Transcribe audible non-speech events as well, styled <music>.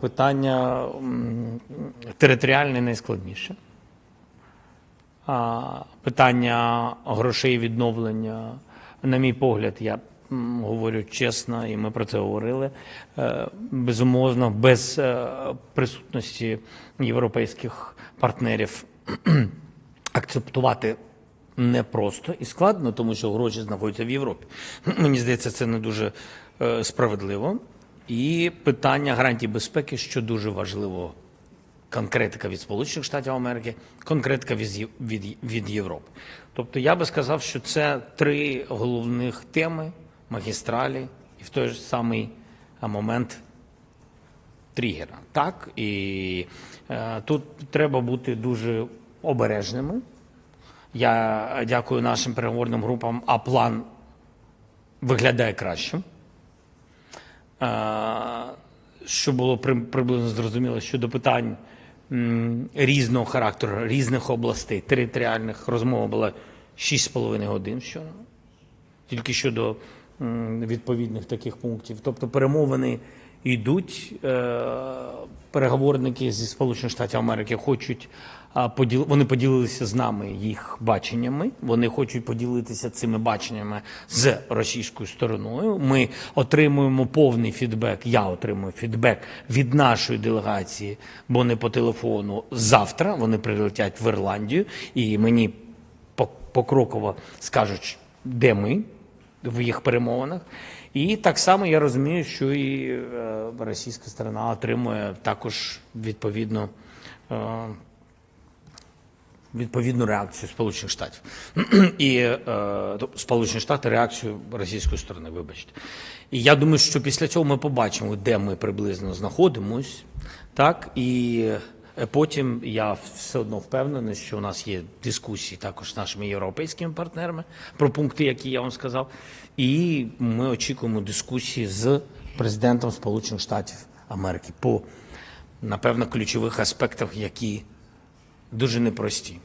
Питання територіальне найскладніше. Питання грошей відновлення, на мій погляд, я говорю чесно, і ми про це говорили. е, Безумовно, без е, присутності європейських партнерів <clears throat> акцептувати непросто і складно, тому що гроші знаходяться в Європі. <clears throat> Мені здається, це не дуже е, справедливо. І питання гарантій безпеки, що дуже важливо, конкретика від Сполучених Штатів Америки, конкретика від, від, від Європи. Тобто я би сказав, що це три головних теми магістралі і в той же самий момент тригера. Так, і е, тут треба бути дуже обережними. Я дякую нашим переговорним групам, а план виглядає кращим. Що було приблизно зрозуміло щодо питань різного характеру, різних областей, територіальних. Розмова була 6,5 годин вчора тільки щодо відповідних таких пунктів. Тобто перемовини йдуть. е, Переговорники зі Сполучених Штатів Америки хочуть поділ... вони поділилися з нами їх баченнями. Вони хочуть поділитися цими баченнями з російською стороною. Ми отримуємо повний фідбек. Я отримую фідбек від нашої делегації, бо не по телефону. Завтра вони прилетять в Ірландію, і мені покроково скажуть, де ми в їх перемовинах. І так само я розумію, що і е, російська сторона отримує також відповідно. е, Відповідну реакцію Сполучених Штатів <clears throat> і е, Сполучені Штати реакцію російської сторони, вибачте. І я думаю, що після цього ми побачимо, де ми приблизно знаходимось, так і потім я все одно впевнений, що у нас є дискусії також з нашими європейськими партнерами про пункти, які я вам сказав. І ми очікуємо дискусії з президентом Сполучених Штатів Америки по напевно ключових аспектах, які дуже непрості.